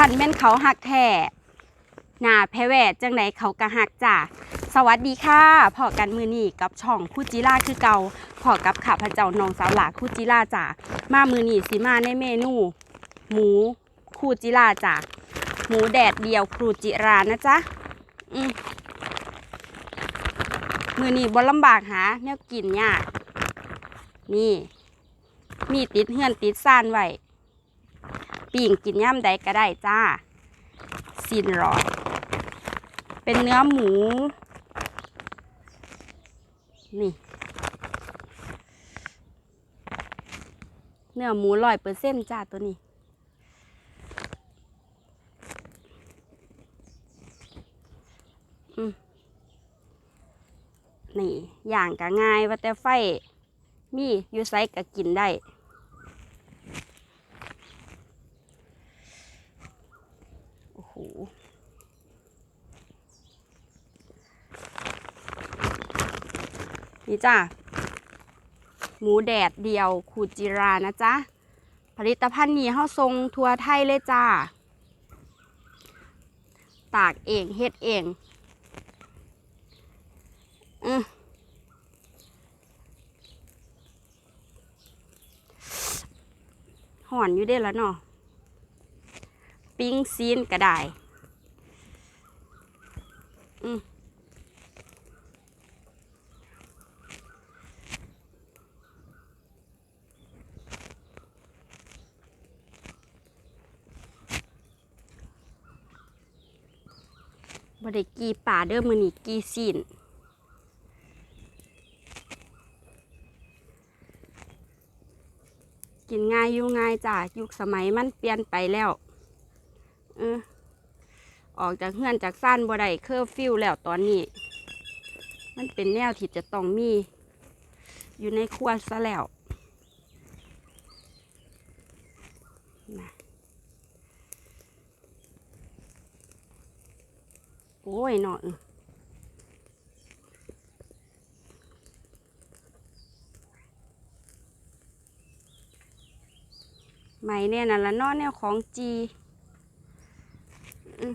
คันแม่นเขาหักแท้หน้าแพแวดจังไหนเขากะหักจ้ะสวัสดีค่ะพอกันมือนี่กับช่องคู่จิล่าคือเกาพอกับข้าพเจ้านองสาวหลาคู่จิล่าจ้ะมามือนี่สิมาในเมนู หมูคู่จิล่าจ้ะหมูแดดเดียวครูจิรานะจ๊ะอืมมือนี่บ่ลำบากหาแนวกินยาก นี่ มีติดเฮือนติดซ่านไว้ ปิ่งกินย่ำใดก็ได้จ้าซินรอดเป็นเนื้อหมู นี่ เนื้อหมูร้อยเปอร์เซ็นต์จ้าตัวนี้นี่อย่างก็ง่ายว่าแต่ไฟ มีอยู่ไซก็กินได้ โอ้โห นี่จ้าหมูแดดเดียวขูดจิรานะจ๊ะผลิตภัณฑ์นี้เฮาทรงทัวไทยเลยจ้า ตากเองเฮ็ดเองอือห่อนอยู่เด้แล้วเนาะปิ้งซีนก็ได้ บ่ได้กีป่าเด้อมือนี่กีซีนกินง่ายอยู่ง่ายจ้ะยุคสมัยมันเปลี่ยนไปแล้วเออออกจากเฮือนจากซ่านบ่ได้เคอร์ฟิวแล้วตอนนี้ มันเป็นแนวที่จะต้องมี อยู่ในครัวซะแล้ว โอ้ยเนาะไม่เนี่ยนั่นละเนอแนวของจีอืม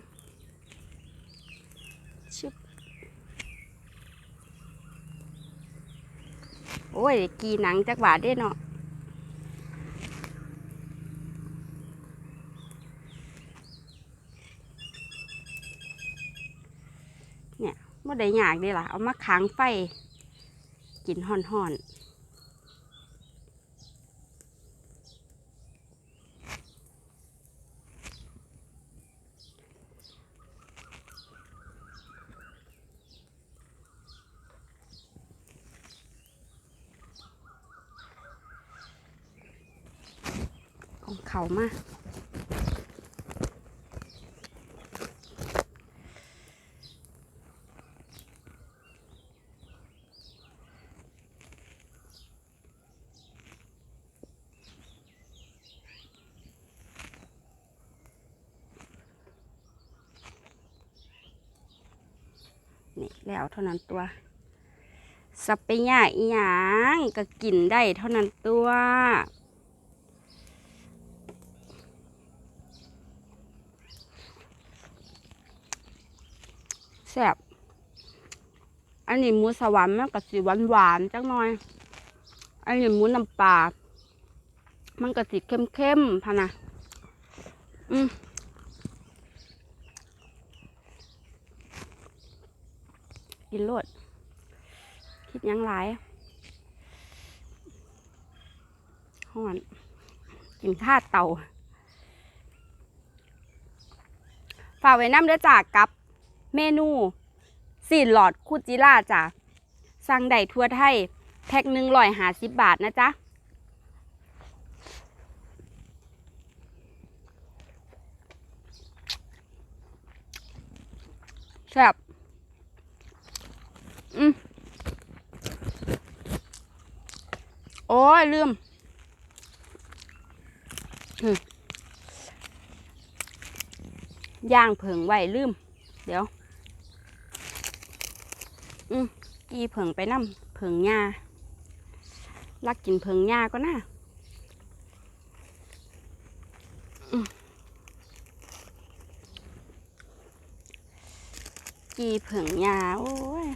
ชึบโอ้ย กีหนังจักบาทได้เนาะ เนี่ยไม่ได้ยากเด้ล่ะ เอามาค้างไฟ กินห่อนๆของเขามานี่ แล้วเท่านั้นตัว สับไปย่าอีหยังก็กินได้เท่านั้นตัวแซ่บอันนี้หมูสวรรค์มันก็สิหวานหวานจังหน่อย อันนี้หมูน้ำปลา มันก็สิเข้มเข้มพะนะ อืม กินโลด คิดยังหลายห้อนกินข้าเตาฝากไว้น้ำเด้อจากกับเมนูสีหลอดคูจิล่าจ้ะสั่งได้ทั่วไทย แพ็คหนึ่งร้อยหาสิบบาทนะจ๊ะแซ่บ อ้ยลืมย่างเผิงไว้ลืม เดี๋ยว อืมกีเผิงไปน้ำเผิงหญ้ารักกินเผิงหญ้าก็น่ากีเผิงหญ้าโอ้ย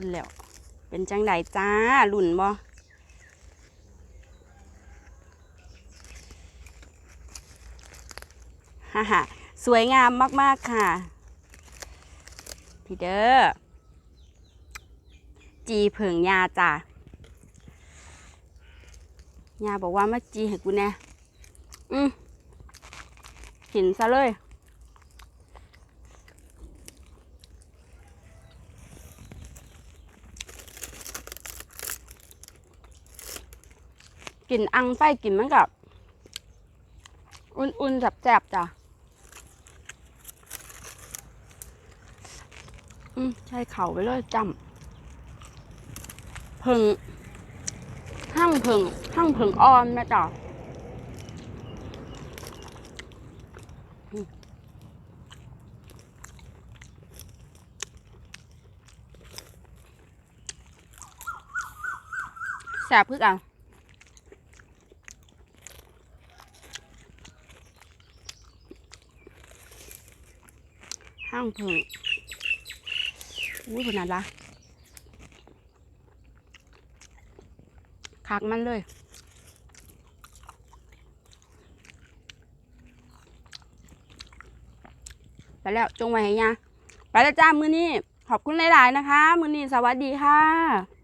พุ่นแล้ว เป็นจังไดจ้าหลุ่นบ่ฮ่าฮ่าสวยงามมาก ๆ ค่ะ พี่เด้อ จีเผิงยาจ้ะยาบอกว่ามาจีให้กูแน่อืมกินซะเลย กลิ่นอังไฟกลิ่นมันกับอุ่นๆแสบๆจ้ะอืมใช่เข่าไปเลยจำเพิงห้างเพิงห้างเพิงอ่อนแม่จ้ะแสบคือกั อ้างเพิงอุ้ยขนาดละคักมันเลยไปแล้วจงไว้ให้ยาไปแล้วจ้ามือนี้ขอบคุณหลาย ๆ นะคะ มือนี้สวัสดีค่ะ